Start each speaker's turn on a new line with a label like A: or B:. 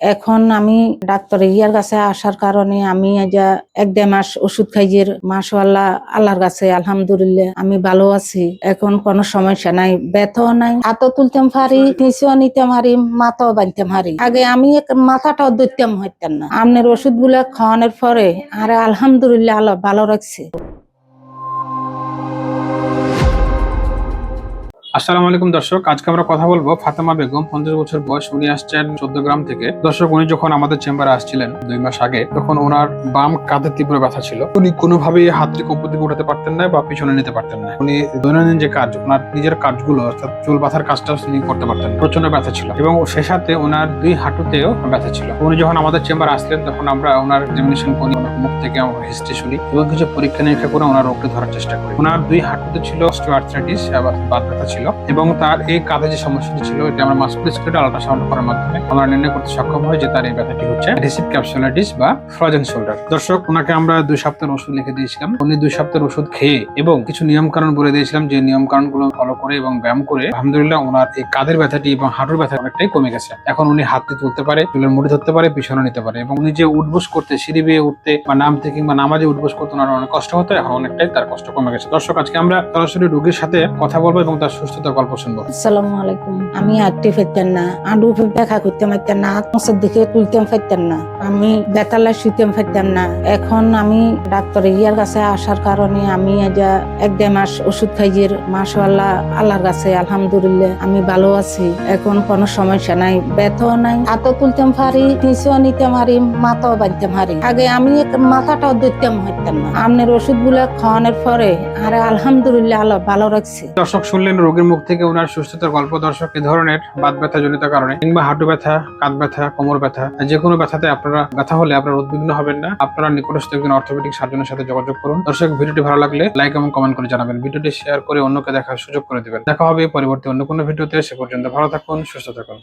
A: এখন আমি ডাক্তার ইয়ার কাছে আসার কারণে আমি যা এক দেড় মাস ওষুধ খাইয়ে মাসওয়াল্লাহ আল্লাহর কাছে আলহামদুলিল্লাহ, আমি ভালো আছি। এখন কোনো সমস্যা নাই, ব্যথাও নাই, হাতও তুলতে পারি নিচেও নিতে পারি মাথাও বাঁধতে পারি আগে আমি মাথাটাও ধরতাম, হইতাম না। আপনার ওষুধগুলা খাওয়ানোর পরে, আরে আলহামদুলিল্লাহ, আল্লাহ ভালো রাখছে।
B: আসসালামু আলাইকুম, দর্শক। আজকে আমরা কথা বলব ফাতেমা বেগম, পঞ্চাশ বছর বয়স, উনি আসছেন চোদ্দ গ্রাম থেকে। দর্শক, উনি যখন আমাদের চেম্বারে আসছিলেন দুই মাস আগে, তখন ওনার বাম কাঁধে তীব্র ব্যথা ছিল। উনি কোনোভাবেই হাত থেকে উপর দিকে উঠাতে পারতেন না বা পিছনে নিতে পারতেন না। উনি দৈনন্দিন যে কাজ, ওনার নিজের কাজগুলো, অর্থাৎ চুল বাঁধার কাজটা উনি করতে পারতেন। প্রচণ্ড ব্যথা ছিল। এবং সে সাথে ওনার দুই হাঁটুতেও ব্যথা ছিল। উনি যখন আমাদের চেম্বার আসলেন, তখন আমরা ওনার এক্সামিনেশন করি, ওনার মুখ থেকে আমরা হিস্ট্রি শুনি এবং কিছু পরীক্ষা নিরীক্ষা করে ওনার রোগটা ধরার চেষ্টা করি। ওনার দুই হাঁটুতে ছিল অস্টিওআর্থ্রাইটিস আবার বাত ব্যথা ছিল। এবং তার এই কাঁধে যে সমস্যাটি ছিল, এটা আমরা মাস্কুলার আল্ট্রাসাউন্ড করার মাধ্যমে আমরা নির্ণয় করতে সক্ষম হয় যে তার এই ব্যথাটি হচ্ছে রিসিভ ক্যাপসুলাইটিস বা ফ্রোজেন শোল্ডার দর্শক, ওনাকে আমরা দুই সপ্তাহের ওষুধ লিখে দিয়েছিলাম। উনি দুই সপ্তাহের ওষুধ খেয়ে এবং কিছু নিয়ম কানুন বলে দিয়েছিলাম যে নিয়ম কানুনগুলো ফলো করে এবং ব্যায়াম করে আলহামদুলিল্লাহ ওনার এই কাঁধের ব্যথাটি এবং হাঁটুর ব্যথা অনেকটাই কমে গেছে। এখন উনি হাতটি তুলতে পারে, চুলের মুড়ি ধরতে পারে পিছনে নিতে পারে এবং উনি যে উঠবোস করতে, সিঁড়ি বেয়ে উঠতে বা নামতে কিংবা নামাজে উঠবোস করতে ওনার অনেক কষ্ট হতো, এখন অনেকটাই তার কষ্ট কমে গেছে। দর্শক, আজকে আমরা সরাসরি রোগীর সাথে কথা বলব এবং তার গল্প শুনব।
A: আসসালামু আলাইকুম। আমি হাঁটতে ফেরতেন না আডু দেখা করতে না হাত দিকে পারতেন না। আমি বেতালা শুইতে পারতেন না। এখন আমি ডাক্তার ইয়ার কাছে আসার কারণে আমি যা এক দেড় মাস ওষুধ খাইয়ে আল্লাহর কাছে আলহামদুলিল্লাহ আমি ভালো আছি। এখন কোনো সমস্যা নাই ব্যথাও নাই হাতও তুলতে পারি নিচেও নিতে পারি মাথাও বাঁধতে পারি। আগে আমি মাথাটাও ধরতাম হইতাম না। আপনার ওষুধগুলা খাওয়ানোর পরে আরে আলহামদুলিল্লাহ আল্লাহ ভালো রাখছে।
B: দর্শক শুনলেন রোগীর মুখ থেকে ওনার সুস্থতার গল্প দর্শক এ ধরনের বাত ব্যথা জনিত কারণে, কিংবা হাঁটু ব্যথা কাঁধ ব্যথা, কোমর ব্যথা, যে কোনো ব্যথাতে আপনারা ব্যথা হলে আপনারা উদ্বিগ্ন হবেন না। আপনারা নিকটস্থ একজন অর্থোপেডিক সার্জনের সাথে যোগাযোগ করুন। দর্শক, ভিডিওটি ভালো লাগলে লাইক এবং কমেন্ট করে জানাবেন। ভিডিওটি শেয়ার করে অন্যকে দেখার সুযোগ করে দেবেন। দেখা হবে পরবর্তী অন্য কোনো ভিডিওতে। সে পর্যন্ত ভালো থাকুন, সুস্থ থাকুন।